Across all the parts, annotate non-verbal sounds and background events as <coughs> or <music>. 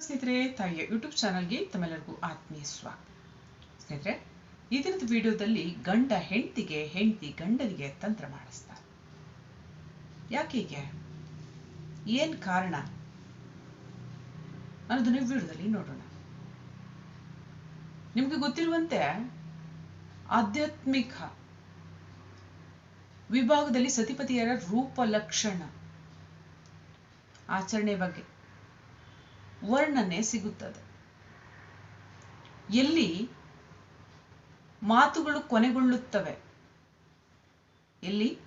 ಸ್ನೇಹಿತರೆ, ತಾಯಿಯ ಯೂಟ್ಯೂಬ್ ಚಾನಲ್ಗೆ ತಮ್ಮೆಲ್ಲರಿಗೂ ಆತ್ಮೀಯ ಸ್ವಾಗತ. ಸ್ನೇಹಿತರೆ, ಈ ದಿನದ ವಿಡಿಯೋದಲ್ಲಿ ಗಂಡ ಹೆಂಡತಿಗೆ, ಹೆಂಡತಿ ಗಂಡನಿಗೆ ತಂತ್ರ ಮಾಡಿಸ್ತಾರೆ ಯಾಕೆ ಏನ್ ಕಾರಣ? ಅನ್ನೋದನ್ನ ವಿಡಿಯೋದಲ್ಲಿ ನೋಡೋಣ. ನಿಮ್ಗೆ ಗೊತ್ತಿರುವಂತೆ, ಆಧ್ಯಾತ್ಮಿಕ ವಿಭಾಗದಲ್ಲಿ ಸತಿಪತಿಯರ ರೂಪ ಲಕ್ಷಣ, ಆಚರಣೆ ಬಗ್ಗೆ. ವರ್ಣನೆ ಸಿಗುತ್ತದೆ. ಎಲ್ಲಿ ಮಾತುಗಳು ಕೊನೆಗೊಳ್ಳುತ್ತವೆ. ಎಲ್ಲಿ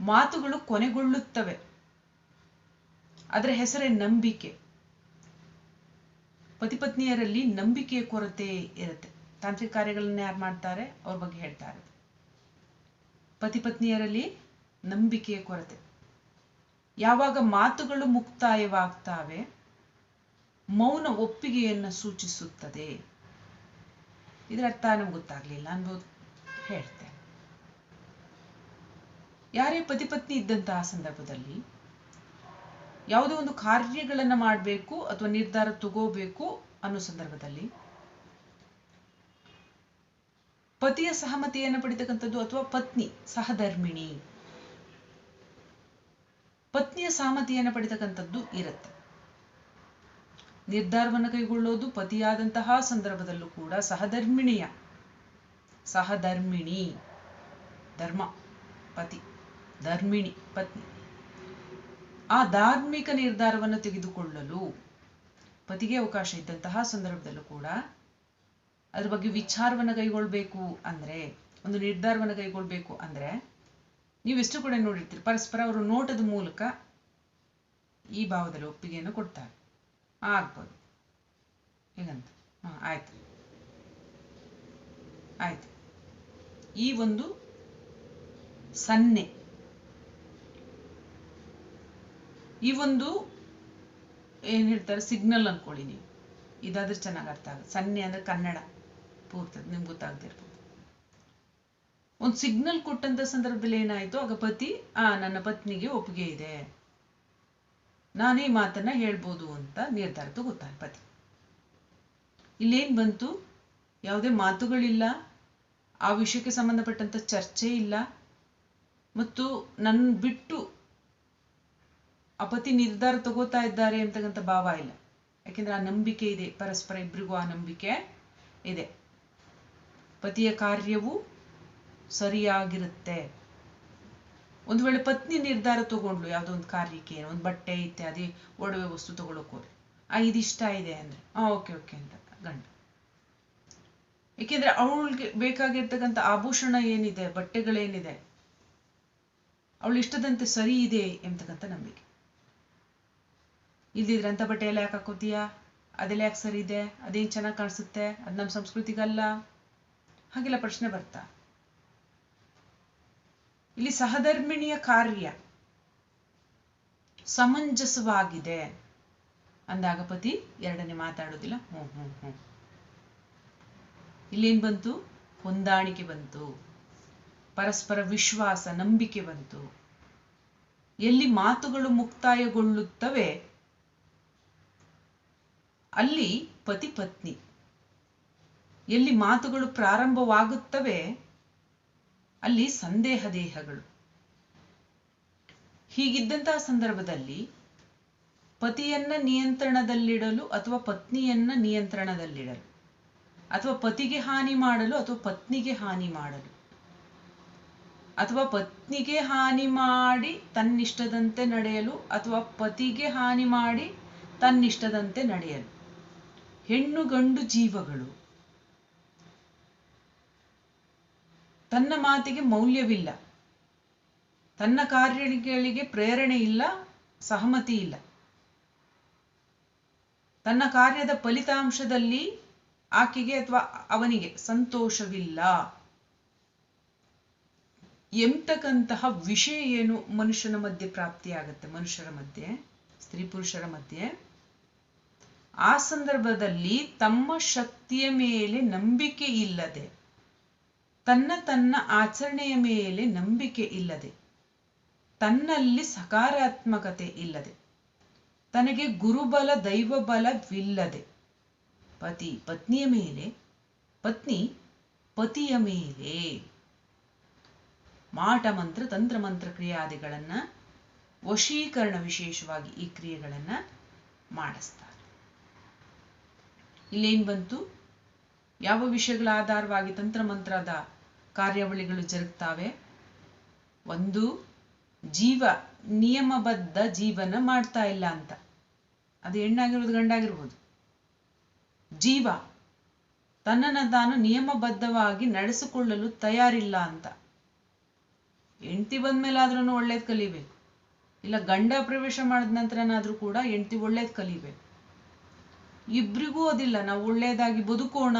ಮಾತುಗಳು ಕೊನೆಗೊಳ್ಳುತ್ತವೆ. ಅದರ ಹೆಸರೇ ನಂಬಿಕೆ. ಪತಿಪತ್ನಿಯರಲ್ಲಿ ನಂಬಿಕೆಯ ಕೊರತೆ ಇರುತ್ತೆ. ತಾಂತ್ರಿಕ ಕಾರ್ಯಗಳನ್ನ ಯಾರು ಮಾಡ್ತಾರೆ? ಅವ್ರ ಬಗ್ಗೆ ಹೇಳ್ತಾ ಇರೋದು. ಪತಿಪತ್ನಿಯರಲ್ಲಿ ನಂಬಿಕೆಯ ಕೊರತೆ. ಯಾವಾಗ ಮಾತುಗಳು ಮುಕ್ತಾಯವಾಗ್ತಾವೆ ಮೌನ ಒಪ್ಪಿಗೆಯನ್ನು ಸೂಚಿಸುತ್ತದೆ. ಇದರ ಅರ್ಥ ನಮ್ಗೆ ಗೊತ್ತಾಗ್ಲಿಲ್ಲ ಅನ್ಬೋದು. ಹೇಳ್ತೇನೆ. ಯಾರೇ ಪತಿಪತ್ನಿ ಇದ್ದಂತಹ ಸಂದರ್ಭದಲ್ಲಿ ಯಾವುದೇ ಒಂದು ಕಾರ್ಯಗಳನ್ನು ಮಾಡಬೇಕು ಅಥವಾ ನಿರ್ಧಾರ ತಗೋಬೇಕು ಅನ್ನೋ ಸಂದರ್ಭದಲ್ಲಿ ಪತಿಯ ಸಹಮತಿಯನ್ನು ಪಡಿತಕ್ಕಂಥದ್ದು ಅಥವಾ ಪತ್ನಿ ಸಹಧರ್ಮಿಣಿ. ಪತ್ನಿಯ ಸಹಮತಿಯನ್ನು ಪಡಿತಕ್ಕಂಥದ್ದು ಇರುತ್ತೆ. ನಿರ್ಧಾರವನ್ನು ಕೈಗೊಳ್ಳೋದು ಪತಿಯಾದಂತಹ ಸಂದರ್ಭದಲ್ಲೂ ಕೂಡ ಸಹಧರ್ಮಿಣಿಯ, ಸಹಧರ್ಮಿಣಿ, ಧರ್ಮ, ಪತಿ, ಧರ್ಮಿಣಿ, ಪತ್ನಿ. ಆ ಧಾರ್ಮಿಕ ನಿರ್ಧಾರವನ್ನು ತೆಗೆದುಕೊಳ್ಳಲು ಪತಿಗೆ ಅವಕಾಶ ಇದ್ದಂತಹ ಸಂದರ್ಭದಲ್ಲೂ ಕೂಡ ಅದ್ರ ಬಗ್ಗೆ ವಿಚಾರವನ್ನು ಕೈಗೊಳ್ಬೇಕು ಅಂದ್ರೆ, ಒಂದು ನಿರ್ಧಾರವನ್ನು ಕೈಗೊಳ್ಬೇಕು ಅಂದ್ರೆ ನೀವೆಷ್ಟು ಕೂಡ ನೋಡಿರ್ತೀರಿ, ಪರಸ್ಪರ ಅವರು ನೋಟದ ಮೂಲಕ ಈ ಭಾವದಲ್ಲಿ ಒಪ್ಪಿಗೆಯನ್ನು ಕೊಡ್ತಾರೆ. ಆಗ್ಬೋದು. ಹೇಗಂತ? ಹಾ, ಆಯ್ತು. ಆಯ್ತು. ಈ ಒಂದು ಸನ್ನೆ. ಈ ಒಂದು ಏನ್ ಹೇಳ್ತಾರೆ? ಸಿಗ್ನಲ್ ಅಂದ್ಕೊಳ್ಳಿ ನೀವು. ಇದಾದ್ರೆ ಚೆನ್ನಾಗಿ ಅರ್ಥ ಆಗುತ್ತೆ. ಸನ್ನೆ ಅಂದ್ರೆ ಕನ್ನಡ. ಪೂರ್ತಿ ನಿಮ್ಗೆ ಗೊತ್ತಾಗ್ತಿರ್ಬೋದು ಒಂದು ಸಿಗ್ನಲ್ ಕೊಟ್ಟಂತ ಸಂದರ್ಭದಲ್ಲಿ ಏನಾಯ್ತು? ಆಗ ಪತಿ ಆ, ನನ್ನ ಪತ್ನಿಗೆ ಒಪ್ಪಿಗೆ ಇದೆ. ನಾನು ಮಾತನ್ನ ಹೇಳ್ಬೋದು ಅಂತ ನಿರ್ಧಾರ ತಗೋತಾನೆ ಪತಿ. ಇಲ್ಲೇನ್ ಬಂತು? ಯಾವುದೇ ಮಾತುಗಳಿಲ್ಲ, ಆ ವಿಷಯಕ್ಕೆ ಸಂಬಂಧಪಟ್ಟಂತ ಚರ್ಚೆ ಇಲ್ಲ, ಮತ್ತು ನನ್ನ ಬಿಟ್ಟು ಅಪತಿ ಪತಿ ನಿರ್ಧಾರ ತಗೋತಾ ಇದ್ದಾರೆ ಅಂತಕ್ಕಂಥ ಭಾವ ಇಲ್ಲ. ಯಾಕೆಂದ್ರೆ ಆ ನಂಬಿಕೆ ಇದೆ, ಪರಸ್ಪರ ಇಬ್ಬರಿಗೂ ಆ ನಂಬಿಕೆ ಇದೆ. ಪತಿಯ ಕಾರ್ಯವು ಸರಿಯಾಗಿರುತ್ತೆ. ಒಂದು ವೇಳೆ ಪತ್ನಿ ನಿರ್ಧಾರ ತಗೊಂಡ್ಲು ಯಾವುದೋ ಒಂದು ಕಾರ್ಯಕ್ಕೆ, ಒಂದು ಬಟ್ಟೆ ಇತ್ಯಾದಿ ಒಡವೆ ವಸ್ತು ತಗೊಳಕ್ ಹೋದ್ರೆ ಆ ಇದಿಷ್ಟ ಇದೆ ಅಂದ್ರೆ ಹಾ ಓಕೆ ಓಕೆ ಅಂತ, ಗಂಡ. ಏಕೆಂದ್ರೆ ಅವಳಿಗೆ ಬೇಕಾಗಿರ್ತಕ್ಕಂಥ ಆಭೂಷಣ ಏನಿದೆ, ಬಟ್ಟೆಗಳೇನಿದೆ, ಅವಳು ಇಷ್ಟದಂತೆ ಸರಿ ಇದೆ ಎಂತಕ್ಕಂಥ ನಂಬಿಕೆ. ಇಲ್ದಿದ್ರೆ ಅಂತ ಬಟ್ಟೆ ಎಲ್ಲ ಯಾಕೆ ಹಾಕೋತೀಯಾ? ಅದೆಲ್ಲ ಯಾಕೆ ಸರಿ ಇದೆ? ಅದೇನ್ ಚೆನ್ನಾಗಿ ಕಾಣಿಸುತ್ತೆ? ಅದ್ ನಮ್ಮ ಸಂಸ್ಕೃತಿಗಲ್ಲ? ಹಾಗೆಲ್ಲ ಪ್ರಶ್ನೆ ಬರ್ತಾ. ಇಲ್ಲಿ ಸಹಧರ್ಮಿಣಿಯ ಕಾರ್ಯ ಸಮಂಜಸವಾಗಿದೆ ಅಂದಾಗ ಪತಿ ಎರಡನೇ ಮಾತಾಡೋದಿಲ್ಲ. ಹ್ಮ್ ಹ್ಮ್ ಹ್ಮ್. ಇಲ್ಲೇನ್ ಬಂತು? ಹೊಂದಾಣಿಕೆ ಬಂತು. ಪರಸ್ಪರ ವಿಶ್ವಾಸ, ನಂಬಿಕೆ ಬಂತು. ಎಲ್ಲಿ ಮಾತುಗಳು ಮುಕ್ತಾಯಗೊಳ್ಳುತ್ತವೆ, ಅಲ್ಲಿ ಪತಿ ಪತ್ನಿ. ಎಲ್ಲಿ ಮಾತುಗಳು ಪ್ರಾರಂಭವಾಗುತ್ತವೆ ಅಲ್ಲಿ ಸಂದೇಹ ದೇಹಗಳು ಹೀಗಿದ್ದಂತಹ ಸಂದರ್ಭದಲ್ಲಿ ಪತಿಯನ್ನ ನಿಯಂತ್ರಣದಲ್ಲಿಡಲು ಅಥವಾ ಪತ್ನಿಯನ್ನ ನಿಯಂತ್ರಣದಲ್ಲಿಡಲು, ಅಥವಾ ಪತಿಗೆ ಹಾನಿ ಮಾಡಲು ಅಥವಾ ಪತ್ನಿಗೆ ಹಾನಿ ಮಾಡಲು, ಅಥವಾ ಪತ್ನಿಗೆ ಹಾನಿ ಮಾಡಿ ತನ್ನಿಷ್ಟದಂತೆ ನಡೆಯಲು ಅಥವಾ ಪತಿಗೆ ಹಾನಿ ಮಾಡಿ ತನ್ನಿಷ್ಟದಂತೆ ನಡೆಯಲು, ಹೆಣ್ಣು ಗಂಡು ಜೀವಗಳು ತನ್ನ ಮಾತಿಗೆ ಮೌಲ್ಯವಿಲ್ಲ. ತನ್ನ ಕಾರ್ಯಗಳಿಗೆ ಪ್ರೇರಣೆ ಇಲ್ಲ, ಸಹಮತಿ ಇಲ್ಲ. ತನ್ನ ಕಾರ್ಯದ ಫಲಿತಾಂಶದಲ್ಲಿ ಆಕೆಗೆ ಅಥವಾ ಅವನಿಗೆ ಸಂತೋಷವಿಲ್ಲ. ಎಂತಕ್ಕಂತಹ ವಿಷಯ ಏನು ಮನುಷ್ಯನ ಮಧ್ಯೆ ಪ್ರಾಪ್ತಿಯಾಗತ್ತೆ? ಮನುಷ್ಯರ ಮಧ್ಯೆ, ಸ್ತ್ರೀ ಪುರುಷರ ಮಧ್ಯೆ? ಆ ಸಂದರ್ಭದಲ್ಲಿ ತಮ್ಮ ಶಕ್ತಿಯ ಮೇಲೆ ನಂಬಿಕೆ ಇಲ್ಲದೆ ತನ್ನ ತನ್ನ ಆಚರಣೆಯ ಮೇಲೆ ನಂಬಿಕೆ ಇಲ್ಲದೆ, ತನ್ನಲ್ಲಿ ಸಕಾರಾತ್ಮಕತೆ ಇಲ್ಲದೆ, ತನಗೆ ಗುರುಬಲ, ದೈವಬಲವಿಲ್ಲದೆ, ಪತಿ ಪತ್ನಿಯ ಮೇಲೆ, ಪತ್ನಿ ಪತಿಯ ಮೇಲೆ ಮಾಟ ಮಂತ್ರ, ತಂತ್ರ ಮಂತ್ರ ಕ್ರಿಯಾದಿಗಳನ್ನ, ವಶೀಕರಣ ವಿಶೇಷವಾಗಿ ಈ ಕ್ರಿಯೆಗಳನ್ನ ಮಾಡಿಸ್ತಾರೆ. ಇಲ್ಲೇನ್ ಬಂತು? ಯಾವ ವಿಷಯಗಳ ಆಧಾರವಾಗಿ ತಂತ್ರ ಮಂತ್ರದ ಕಾರ್ಯಾವಳಿಗಳು ಜರುಗ್ತಾವೆ. ಒಂದು, ಜೀವ, ನಿಯಮಬದ್ಧ ಜೀವನ ಮಾಡ್ತಾ ಇಲ್ಲ ಅಂತ. ಅದು ಹೆಣ್ಣಾಗಿರ್ಬೋದು, ಗಂಡಾಗಿರ್ಬೋದು. ಜೀವ, ತನ್ನನ್ನು ತಾನು ನಿಯಮಬದ್ಧವಾಗಿ ನಡೆಸಿಕೊಳ್ಳಲು ತಯಾರಿಲ್ಲ ಅಂತ. ಹೆಂಡತಿ ಬಂದ್ಮೇಲಾದ್ರೂ ಒಳ್ಳೇದು ಕಲಿಬೇಕು. ಇಲ್ಲ, ಗಂಡ ಪ್ರವೇಶ ಮಾಡಿದ ನಂತರನಾದ್ರೂ ಕೂಡ ಹೆಂಡ್ತಿ ಒಳ್ಳೇದು ಕಲಿಬೇಕು. ಇಬ್ರಿಗೂ ಅದಿಲ್ಲ, ನಾವು ಒಳ್ಳೆಯದಾಗಿ ಬದುಕೋಣ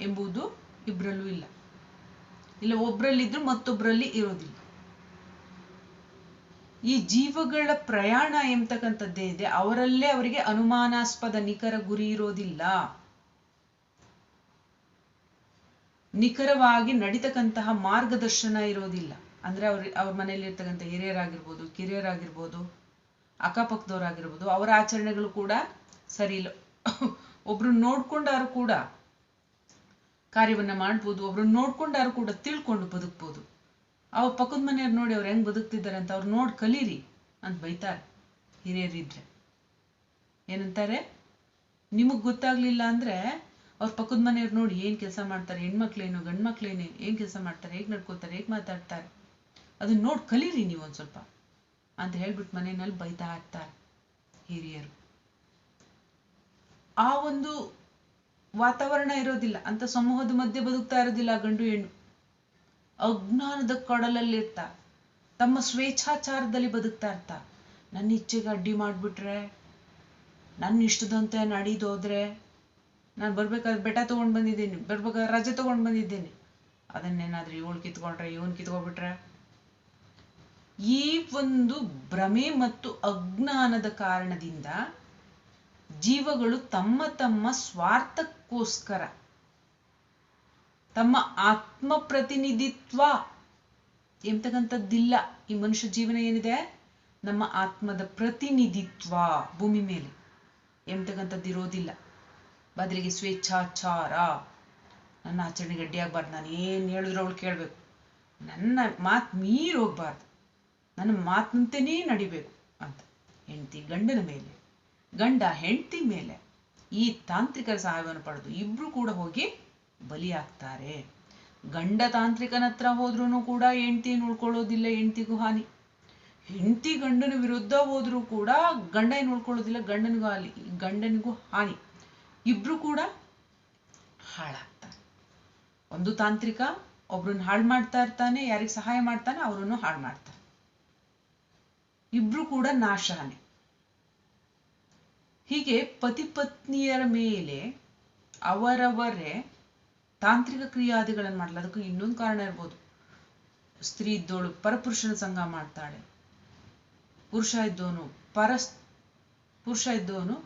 ಎಂಬುದು ಇಬ್ರಲ್ಲೂ ಇಲ್ಲ. ಇಲ್ಲ, ಒಬ್ರಲ್ಲಿದ್ರು ಮತ್ತೊಬ್ಬರಲ್ಲಿ ಇರೋದಿಲ್ಲ. ಈ ಜೀವಗಳ ಪ್ರಯಾಣ ಎಂಬತಕ್ಕಂಥದ್ದೇ ಇದೆ, ಅವರಲ್ಲೇ ಅವರಿಗೆ ಅನುಮಾನಾಸ್ಪದ ನಿಖರ ಗುರಿ ಇರೋದಿಲ್ಲ. ನಿಖರವಾಗಿ ನಡೀತಕ್ಕಂತಹ ಮಾರ್ಗದರ್ಶನ ಇರೋದಿಲ್ಲ. ಅಂದ್ರೆ ಅವ್ರ ಅವ್ರ ಮನೆಯಲ್ಲಿ ಇರ್ತಕ್ಕಂಥ ಹಿರಿಯರಾಗಿರ್ಬೋದು, ಕಿರಿಯರಾಗಿರ್ಬೋದು, ಅಕ್ಕಪಕ್ಕದವರಾಗಿರ್ಬೋದು, ಅವರ ಆಚರಣೆಗಳು ಕೂಡ ಸರಿ ಇಲ್ಲ. <coughs> ಒಬ್ರು ನೋಡ್ಕೊಂಡಾರು ಕೂಡ ಕಾರ್ಯವನ್ನ ಮಾಡ್ಬೋದು ಒಬ್ರನ್ನ ನೋಡ್ಕೊಂಡಾರು ಕೂಡ ತಿಳ್ಕೊಂಡು ಬದುಕ್ಬೋದು. ಅವ ಪಕ್ಕದ ಮನೆಯವ್ರು ನೋಡಿ ಅವ್ರು ಹೆಂಗ್ ಬದುಕ್ತಿದ್ದಾರೆ ಅಂತ ಅವ್ರು ನೋಡಿ ಕಲೀರಿ ಅಂತ ಬೈತಾರೆ ಹಿರಿಯರಿದ್ರೆ ಏನಂತಾರೆ? ನಿಮಗ್ ಗೊತ್ತಾಗ್ಲಿಲ್ಲ ಅಂದ್ರೆ ಅವ್ರ ಪಕ್ಕದ ಮನೆಯವ್ರು ನೋಡಿ ಏನ್ ಕೆಲಸ ಮಾಡ್ತಾರೆ, ಹೆಣ್ಮಕ್ಳೇನು ಗಂಡ್ ಮಕ್ಳೇನು ಏನ್ ಕೆಲಸ ಮಾಡ್ತಾರೆ, ಹೇಗ್ ನಡ್ಕೋತಾರೆ ಹೇಗ್ ಮಾತಾಡ್ತಾರೆ ಅದನ್ನ ನೋಡ್ ಕಲೀರಿ ನೀವು ಒಂದ್ ಸ್ವಲ್ಪ ಅಂತ ಹೇಳ್ಬಿಟ್ಟು ಮನೆಯಲ್ಲಿ ಬೈತಾ ಹಾಕ್ತಾರೆ ಹಿರಿಯರು. ಆ ಒಂದು ವಾತಾವರಣ ಇರೋದಿಲ್ಲ, ಅಂತ ಸಮೂಹದ ಮಧ್ಯೆ ಬದುಕ್ತಾ ಇರೋದಿಲ್ಲ ಗಂಡು ಹೆಣ್ಣು. ಅಜ್ಞಾನದ ಕಡಲಲ್ಲಿ ಇರ್ತಾ ತಮ್ಮ ಸ್ವೇಚ್ಛಾಚಾರದಲ್ಲಿ ಬದುಕ್ತಾ ಇರ್ತಾರೆ ನನ್ನ ಇಚ್ಛೆಗೆ ಅಡ್ಡಿ ಮಾಡಿಬಿಟ್ರೆ, ನನ್ನ ಇಷ್ಟದಂತೆ ನಡೀದೋದ್ರೆ, ನಾನು ಬರ್ಬೇಕಾದ್ರೆ ಬೆಟ್ಟ ತಗೊಂಡ್ ಬಂದಿದ್ದೀನಿ, ಬರ್ಬೇಕಾದ್ರೆ ರಜೆ ತಗೊಂಡ್ ಬಂದಿದ್ದೀನಿ. ಅದನ್ನೇನಾದ್ರೂ ಇವಳು ಕಿತ್ಕೊಂಡ್ರೆ, ಇವನ್ ಕಿತ್ಕೊಂಡ್ಬಿಟ್ರೆ? ಈ ಒಂದು ಭ್ರಮೆ ಮತ್ತು ಅಜ್ಞಾನದ ಕಾರಣದಿಂದ ಜೀವಗಳು ತಮ್ಮ ತಮ್ಮ ಸ್ವಾರ್ಥಕ್ಕೋಸ್ಕರ. ತಮ್ಮ ಆತ್ಮ ಪ್ರತಿನಿಧಿತ್ವ ಎಂಬತಕ್ಕಂಥದ್ದಿಲ್ಲ ಈ ಮನುಷ್ಯ ಜೀವನ ಏನಿದೆ? ನಮ್ಮ ಆತ್ಮದ ಪ್ರತಿನಿಧಿತ್ವ ಭೂಮಿ ಮೇಲೆ ಎಂತಕ್ಕಂಥದ್ದು ಇರೋದಿಲ್ಲ ಬದಲಿಗೆ ಸ್ವೇಚ್ಛಾಚಾರ. ನನ್ನ ಆಚರಣೆಗೆ ಅಡ್ಡಿಯಾಗಬಾರ್ದು ನಾನು ಏನು ಹೇಳಿದ್ರು ಅವಳು ಕೇಳಬೇಕು. ನನ್ನ ಮಾತು ಮೀರಿ ನನ್ನ ಮಾತಂತೆಯೇ ನಡಿಬೇಕು ಅಂತ. ಹೆಂಡತಿ ಗಂಡನ ಮೇಲೆ. ಗಂಡ ಹೆಂಡತಿ ಮೇಲೆ ಈ ತಾಂತ್ರಿಕರ ಸಹಾಯವನ್ನು ಪಡೆದು ಇಬ್ರು ಕೂಡ ಹೋಗಿ ಬಲಿಯಾಗ್ತಾರೆ. ಗಂಡ ತಾಂತ್ರಿಕನ ಹತ್ರ ಹೋದ್ರೂ ಕೂಡ ಹೆಂಡತಿ ಉಳ್ಕೊಳ್ಳೋದಿಲ್ಲ, ಹೆಂಡತಿಗೂ ಹಾನಿ. ಹೆಂಡತಿ ಗಂಡನ ವಿರುದ್ಧ ಹೋದ್ರೂ ಕೂಡ ಗಂಡ ಏನು ಉಳ್ಕೊಳ್ಳೋದಿಲ್ಲ, ಗಂಡನಿಗೂ ಹಾನಿ ಗಂಡನಿಗೂ ಹಾನಿ. ಇಬ್ರು ಕೂಡ ಹಾಳಾಗ್ತಾರೆ. ಒಂದು ತಾಂತ್ರಿಕ ಒಬ್ರನ್ನ ಹಾಳು ಮಾಡ್ತಾ ಇರ್ತಾನೆ, ಯಾರಿಗೆ ಸಹಾಯ ಮಾಡ್ತಾನೆ ಅವರನ್ನು ಹಾಳು ಮಾಡ್ತಾನೆ ಇಬ್ರು ಕೂಡ ನಾಶಾನೆ ಹೀಗೆ ಪತಿ ಪತ್ನಿಯರ ಮೇಲೆ ಅವರವರೇ ತಾಂತ್ರಿಕ ಕ್ರಿಯಾದಿಗಳನ್ನು ಮಾಡಲ್ಲ ಅದಕ್ಕೂ ಇನ್ನೊಂದು ಕಾರಣ ಇರ್ಬೋದು. ಸ್ತ್ರೀ ಇದ್ದೋಳು ಪರಪುರುಷನ ಸಂಘ ಮಾಡ್ತಾಳೆ. ಪುರುಷ ಇದ್ದವನು ಪರ ಪುರುಷ ಇದ್ದವನು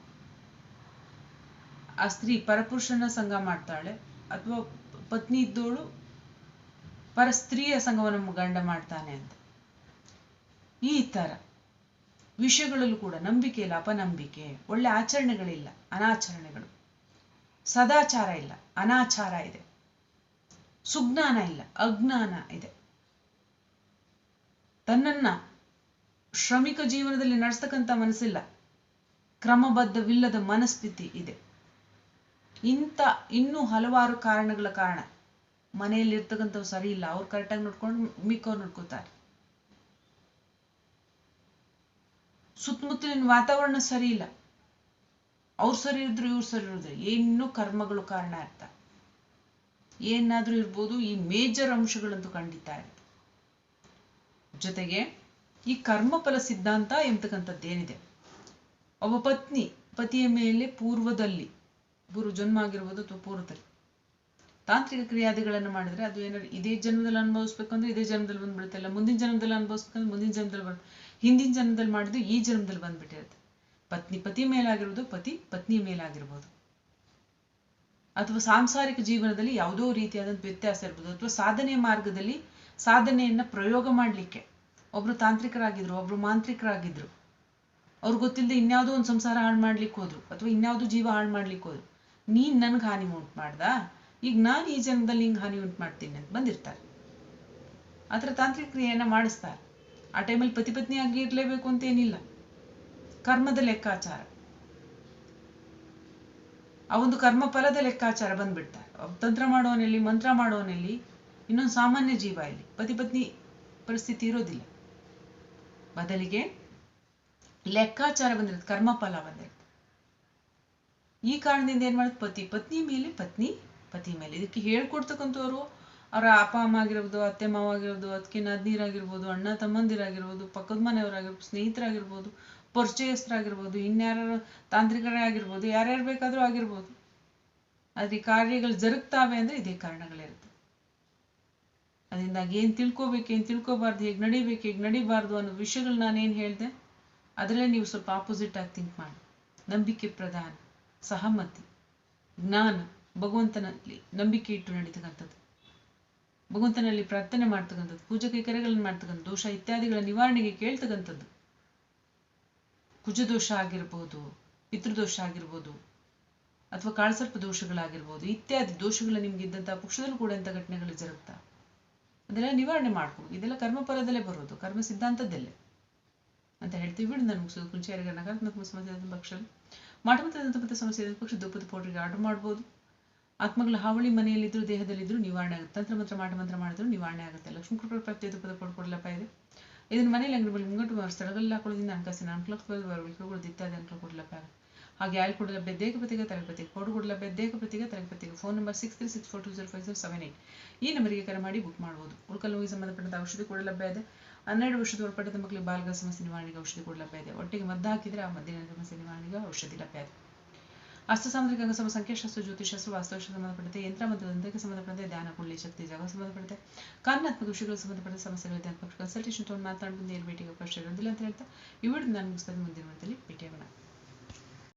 ಆ ಸ್ತ್ರೀ ಪರಪುರುಷನ ಸಂಘ ಮಾಡ್ತಾಳೆ. ಅಥವಾ ಪತ್ನಿ ಇದ್ದೋಳು ಪರ ಸ್ತ್ರೀಯ ಸಂಘವನ್ನು ಗಂಡ ಮಾಡ್ತಾನೆ ಅಂತ. ಈ ತರ. ವಿಷಯಗಳಲ್ಲೂ ಕೂಡ ನಂಬಿಕೆ ಇಲ್ಲ, ಅಪನಂಬಿಕೆ, ಒಳ್ಳೆ ಆಚರಣೆಗಳಿಲ್ಲ, ಅನಾಚರಣೆಗಳು. ಸದಾಚಾರ ಇಲ್ಲ, ಅನಾಚಾರ ಇದೆ. ಸುಜ್ಞಾನ ಇಲ್ಲ, ಅಜ್ಞಾನ ಇದೆ. ತನ್ನನ್ನ ಶ್ರಮಿಕ ಜೀವನದಲ್ಲಿ ನಡೆಸ್ತಕ್ಕಂಥ ಮನಸ್ಸಿಲ್ಲ. ಕ್ರಮಬದ್ಧವಿಲ್ಲದ ಮನಸ್ಥಿತಿ ಇದೆ. ಇಂಥ ಇನ್ನೂ ಹಲವಾರು ಕಾರಣಗಳ ಕಾರಣ ಮನೆಯಲ್ಲಿ ಇರ್ತಕ್ಕಂಥವು ಸರಿ ಇಲ್ಲ, ಅವ್ರು ಕರೆಕ್ಟಾಗಿ ನೋಡ್ಕೊಂಡು ಮಿಕ್ಕವ್ರು ನೋಡ್ಕೋತಾರೆ. ಸುತ್ತಮುತ್ತಲಿನ ವಾತಾವರಣ ಸರಿ ಇಲ್ಲ. ಅವ್ರು ಸರಿ ಇದ್ರು, ಇವ್ರು ಸರಿ ಇರೋದ್ರೆ ಏನು ಕರ್ಮಗಳು ಕಾರಣ ಅರ್ಥ ಏನಾದ್ರೂ ಇರ್ಬೋದು, ಈ ಮೇಜರ್ ಅಂಶಗಳಂತೂ ಖಂಡಿತ ಇರುತ್ತೆ. ಜೊತೆಗೆ ಈ ಕರ್ಮಫಲ ಸಿದ್ಧಾಂತ ಎಂಬತಕ್ಕಂಥದ್ದೇನಿದೆ ಒಬ್ಬ ಪತ್ನಿ, ಪತಿಯ ಮೇಲೆ ಪೂರ್ವದಲ್ಲಿ, ಗುರು ಜನ್ಮ ಆಗಿರ್ಬೋದು ಅಥವಾ ಪೂರ್ವದಲ್ಲಿ, ತಾಂತ್ರಿಕ ಕ್ರಿಯಾದಿಗಳನ್ನು ಮಾಡಿದ್ರೆ ಅದು ಏನಾದ್ರು ಇದೇ ಜನ್ಮದಲ್ಲಿ ಅನುಭವಿಸ್ಬೇಕಂದ್ರೆ ಇದೇ ಜನ್ಮದಲ್ಲಿ ಬಂದ್ಬಿಡುತ್ತೆ, ಇಲ್ಲ ಮುಂದಿನ ಜನ್ಮದಲ್ಲಿ ಅನುಭವಿಸ್ಬೇಕಂದ್ರೆ ಮುಂದಿನ ಜನ್ಮದಲ್ಲಿ ಬಂದ್ ಹಿಂದಿನ ಜನ್ಮದಲ್ಲಿ ಮಾಡಿದ್ದು ಈ ಜನ್ಮದಲ್ಲಿ ಬಂದ್ಬಿಟ್ಟಿರುತ್ತೆ. ಪತ್ನಿ, ಪತಿ ಮೇಲಾಗಿರೋದು ಪತಿ ಪತ್ನಿ ಮೇಲಾಗಿರ್ಬೋದು. ಅಥವಾ ಸಾಂಸಾರಿಕ ಜೀವನದಲ್ಲಿ ಯಾವುದೋ ರೀತಿಯಾದಂಥ ವ್ಯತ್ಯಾಸ ಇರ್ಬೋದು. ಅಥವಾ ಸಾಧನೆ ಮಾರ್ಗದಲ್ಲಿ ಸಾಧನೆಯನ್ನ ಪ್ರಯೋಗ ಮಾಡಲಿಕ್ಕೆ ಒಬ್ರು ತಾಂತ್ರಿಕರಾಗಿದ್ರು, ಒಬ್ರು ಮಾಂತ್ರಿಕರಾಗಿದ್ರು. ಅವ್ರು ಗೊತ್ತಿಲ್ಲದೆ ಇನ್ಯಾವುದೋ ಒಂದು ಸಂಸಾರ ಹಾಳು ಮಾಡ್ಲಿಕ್ಕೆ ಹೋದ್ರು, ಅಥವಾ ಇನ್ಯಾವುದೋ ಜೀವ ಹಾಳು ಮಾಡ್ಲಿಕ್ಕೆ ಹೋದ್ರು. ನೀನ್ ನನಗೆ ಹಾನಿ ಉಂಟು ಮಾಡ್ದ? ಈಗ ನಾನು ಈ ಜನ್ಮದಲ್ಲಿ ಹಿಂಗೆ ಹಾನಿ ಉಂಟು ಮಾಡ್ತೀನಿ ಅಂತ ಬಂದಿರ್ತಾರೆ. ಆ ಥರ ತಾಂತ್ರಿಕ ಕ್ರಿಯೆಯನ್ನ ಮಾಡಿಸ್ತಾರೆ. ಆ ಟೈಮಲ್ಲಿ ಪತಿ ಪತ್ನಿಯಾಗಿ ಇರ್ಲೇಬೇಕು ಅಂತ ಏನಿಲ್ಲ. ಕರ್ಮದ ಲೆಕ್ಕಾಚಾರ. ಆ ಒಂದು ಕರ್ಮ ಫಲದ ಲೆಕ್ಕಾಚಾರ ಬಂದ್ಬಿಡ್ತಾರೆ ತಂತ್ರ ಮಾಡೋನಲ್ಲಿ ಮಂತ್ರ ಮಾಡೋನಲ್ಲಿ ಇನ್ನೊಂದು ಸಾಮಾನ್ಯ ಜೀವ ಇಲ್ಲಿ. ಪತಿ ಪತ್ನಿ ಪರಿಸ್ಥಿತಿ ಇರೋದಿಲ್ಲ. ಬದಲಿಗೆ ಲೆಕ್ಕಾಚಾರ ಬಂದಿರುತ್ತೆ ಕರ್ಮ ಫಲ ಬಂದಿರುತ್ತೆ. ಈ ಕಾರಣದಿಂದ ಏನ್ ಮಾಡುತ್ತೆ? ಪತಿ ಪತ್ನಿ ಮೇಲೆ ಪತ್ನಿ, ಪತಿ ಮೇಲೆ. ಇದಕ್ಕೆ ಹೇಳ್ಕೊಡ್ತಕ್ಕಂಥವ್ರು ಅವರ ಅಪ್ಪ, ಅಮ್ಮ ಆಗಿರ್ಬೋದು, ಅತ್ತೆ, ಮಾವ ಆಗಿರ್ಬೋದು ಅದಕ್ಕೆ ನದ್ನೀರಾಗಿರ್ಬೋದು ಅಣ್ಣ, ತಮ್ಮಂದಿರಾಗಿರ್ಬೋದು, ಪಕ್ಕದ ಮನೆಯವರಾಗಿರ್ಬೋದು, ಸ್ನೇಹಿತರಾಗಿರ್ಬೋದು, ಪರಿಚಯಸ್ಥರಾಗಿರ್ಬೋದು ಇನ್ಯಾರು ತಾಂತ್ರಿಕರೇ ಆಗಿರ್ಬೋದು, ಯಾರ್ಯಾರು ಬೇಕಾದರೂ ಆಗಿರ್ಬೋದು. ಆದ್ರೆ ಕಾರ್ಯಗಳು ಜರುಗ್ತಾವೆ ಅಂದ್ರೆ ಇದೇ ಕಾರಣಗಳಿರುತ್ತೆ. ಅದರಿಂದಾಗಿ ಏನ್ ತಿಳ್ಕೊಬೇಕು, ಏನ್ ತಿಳ್ಕೊಬಾರ್ದು, ಹೇಗೆ ನಡಿಬೇಕು, ಹೇಗೆ ನಡಿಬಾರ್ದು ಅನ್ನೋ ವಿಷಯಗಳು ನಾನೇನ್ ಹೇಳ್ದೆ, ಅದರಲ್ಲೇ ನೀವು ಸ್ವಲ್ಪ ಆಪೋಸಿಟ್ ಆಗಿ ಥಿಂಕ್ ಮಾಡಿ. ನಂಬಿಕೆ ಪ್ರಧಾನ, ಸಹಮತಿ, ಜ್ಞಾನ, ಭಗವಂತನಲ್ಲಿ ನಂಬಿಕೆ ಇಟ್ಟು ನಡೀತಕ್ಕಂಥದ್ದು. ಭಗವಂತನಲ್ಲಿ ಪ್ರಾರ್ಥನೆ ಮಾಡ್ತಕ್ಕಂಥದ್ದು ಪೂಜೆ ಕೈಕರ್ಯಗಳನ್ನು ಮಾಡ್ತಕ್ಕಂಥದ್ದು, ದೋಷ ಇತ್ಯಾದಿಗಳ ನಿವಾರಣೆಗೆ ಕೇಳ್ತಕ್ಕಂಥದ್ದು. ಕುಜದೋಷ ಆಗಿರ್ಬೋದು, ಪಿತೃದೋಷ ಆಗಿರ್ಬೋದು, ಅಥವಾ ಕಾಳಸರ್ಪ ದೋಷಗಳಾಗಿರ್ಬೋದು, ಇತ್ಯಾದಿ ದೋಷಗಳು ನಿಮ್ಗೆ ಇದ್ದಂತಹ ಪಕ್ಷದಲ್ಲೂ ಕೂಡ ಇಂಥ ಘಟನೆಗಳು ಜರುಗ್ತಾ. ಅದೆಲ್ಲ ನಿವಾರಣೆ ಮಾಡ್ಕೊಂಡು ಇದೆಲ್ಲ ಕರ್ಮಪರದಲ್ಲೇ ಬರೋದು, ಕರ್ಮ ಸಿದ್ಧಾಂತದಲ್ಲೇ. ಅಂತ ಹೇಳ್ತೀವಿ ಬಿಡು, ನಾನು ಮುಗಿಸೋದು ಮುಂಚೆ. ಯಾರಿಗಾರ ನಕಾರಾತ್ಮಕ ಸಮಸ್ಯೆ ಪಕ್ಷ ಪಕ್ಷರು ಮಾಟಮತ ದಂತಪಥ ಸಮಸ್ಯೆ ಪಕ್ಷ ದುಪ್ಪದ ಪೌಡ್ರಿಗೆ ಆರ್ಡರ್ ಮಾಡ್ಬೋದು. ಆತ್ಮಗಳ ಹಾವಳಿ ಮನೆಯಲ್ಲಿದ್ರು ದೇಹದಲ್ಲಿದ್ದರೂ ನಿವಾರಣೆ ಆಗುತ್ತೆ. ತಂತ್ರ ಮಂತ್ರ ಮಾಟ ಮಂತ್ರ ಮಾಡಿದ್ರು ನಿವಾರಣೆ ಆಗುತ್ತೆ. ಲಕ್ಷ್ಮೀ ಕೃಪಾ ಪ್ರಾಪ್ತಿ ಪದ ಕೊಡ್ಕೊಡಲಪ್ಪ ಇದೆ. ಇದನ್ನ ಮನೆಯಲ್ಲಿ ಅಂಗಡಿ ಮುಂಗಟ್ಟು ಸ್ಥಳಗಳಲ್ಲಿ ಹಾಕೊಳ್ಳೋದ್ರಿಂದ ಹಣಕಾಸಿನ ಅನುಕೂಲ ಬರಬೇಕು ದಿತ್ತಾದ ಅನುಕೂಲ ಕೊಡಲಪ್ಪ ಹಾಗೆ ಆಯ್ಲ್ ಕೊಡಲ ತರಪತಿ ತರಗತಿಗೆ ಪೌಡು ಕೊಡಲ ಬೇಗ ಪ್ರತಿಗೆ ತರಗತಿಗೆ phone number six three six four two zero five zero seven eight. ಈ ನಂಬರಿಗೆ ಕರೆ ಮಾಡಿ ಬುಕ್ ಮಾಡ್ಬೋದು. ಉಳ್ಕಲ್ ನೋವಿಗೆ ಸಂಬಂಧಪಟ್ಟಂತ ಔಷಧಿ ಕೂಡ ಲಭ್ಯ ಇದೆ. ಹನ್ನೆರಡು ವರ್ಷದ ಒಳಪಟ್ಟಂತ ಮಕ್ಕಳಿಗೆ ಬಾಲ್ಗ ಸಮಸ್ಯೆ ನಿವಾರಣೆಗೆ ಔಷಧಿ ಕೂಡ ಲಭ್ಯ ಇದೆ. ಒಟ್ಟಿಗೆ ಮದ್ದು ಹಾಕಿದ್ರೆ ಆ ಮದ್ದಿನ ಸಮಸ್ಯೆ ನಿವಾರಣೆಗೆ ಔಷಧಿ ಲಭ್ಯ ಇದೆ. ಅಸ್ತ ಸಾಮುದ್ರಿಕ ಅಂಗಸಮ ಸಂಖ್ಯಾಶಾಸ್ತ್ರ ಜ್ಯೋತಿಷಾಸ್ತ್ರ ವಾಸ್ತುಶಾಸ್ತ್ರ ಸಂಬಂಧಪಟ್ಟಂತೆ, ಯಂತ್ರ ಮತ್ತು ತಂತ್ರಕ್ಕೆ ಸಂಬಂಧಪಟ್ಟಂತೆ, ಧ್ಯಾನ ಕುಳ್ಳಿ ಶಕ್ತಿ, ಜಾಗ ಸಂಬಂಧಪಟ್ಟಂತೆ, ಕಾರಣಾತ್ಮಕ ವಿಷಯಗಳು ಸಂಬಂಧಪಟ್ಟ ಸಮಸ್ಯೆಗಳ ಕನ್ಸಲ್ಟೇಷನ್ ತೊಗೊಂಡು ಮಾತಾಡ್ಬಂದು ಏನು ಭೇಟಿಗೆ ಅವಕಾಶ ಇರೋದಿಲ್ಲ ಅಂತ ಹೇಳ್ತಾ, ಈ ನಾನು ಮುಗಿಸ್ತದೆ ಮುಂದಿನ ಮಟ್ಟದಲ್ಲಿ ಭೇಟಿಯಾಗೋಣ.